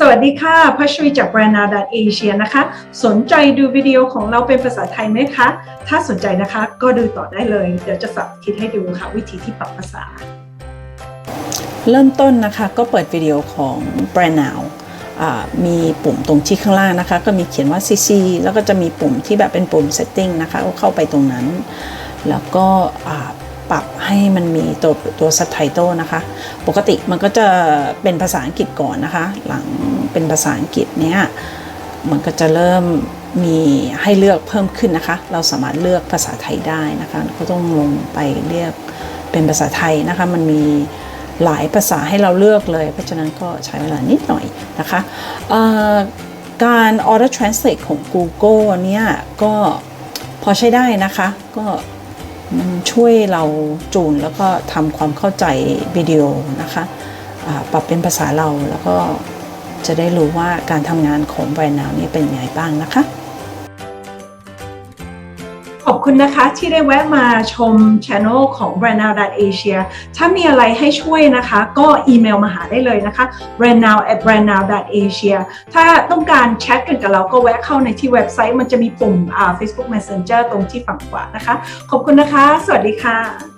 สวัสดีค่ะ พัชรีจากแบรนด์นาดาเอเชียนะคะ สนใจดูวิดีโอของเราเป็นภาษาไทยไหมคะ ถ้าสนใจนะคะก็ดูต่อได้เลย เดี๋ยวจะสาธิตให้ดูค่ะ วิธีที่ปรับภาษา เริ่มต้นนะคะก็เปิดวิดีโอของ Brand Now อ่ามีปุ่มตรงที่ข้างล่างนะคะ ก็มีเขียนว่า CC แล้วก็จะมีปุ่มที่แบบเป็นปุ่ม Setting นะคะก็เข้าไปตรงนั้น แล้วก็ ปรับให้มันมีตัวตัว Subtitle นะคะ ปกติมันก็จะเป็นภาษาอังกฤษก่อนนะคะ หลังเป็นภาษาอังกฤษเนี้ยมันก็จะเริ่มมีให้เลือกเพิ่มขึ้นนะคะ เราสามารถเลือกภาษาไทยได้นะคะ ก็ต้องลงไปเลือกเป็นภาษาไทยนะคะ มันมีหลายภาษาให้เราเลือกเลย เพราะฉะนั้นก็ใช้เวลานิดหน่อยนะคะการ Order Translate ของ Google เนี่ยก็พอใช้ได้นะคะ ก็ มันช่วยเราจูนแล้วก็ทำความเข้าใจวิดีโอนะคะปรับเป็นภาษาเราแล้วก็จะได้รู้ว่าการทำงานของแบรนด์นาวนี่เป็นยังไงบ้างนะคะ ขอบคุณนะคะที่ได้แวะมาชมช anel ของ b r a n d n o w a s i a ถ้ามีอะไรให้ช่วยนะคะ ก็อีเมลมาหาได้เลยนะคะ b r a n d n o w at b r a n d n o w a s i a ถ้าต้องการแชทกันกับเราก็แวะเข้าในที่เว็บไซต์มันจะมีปุ่มอ่า Facebook Messenger ตรงที่ฝั่งขวานะคะ ขอบคุณนะคะ สวัสดีค่ะ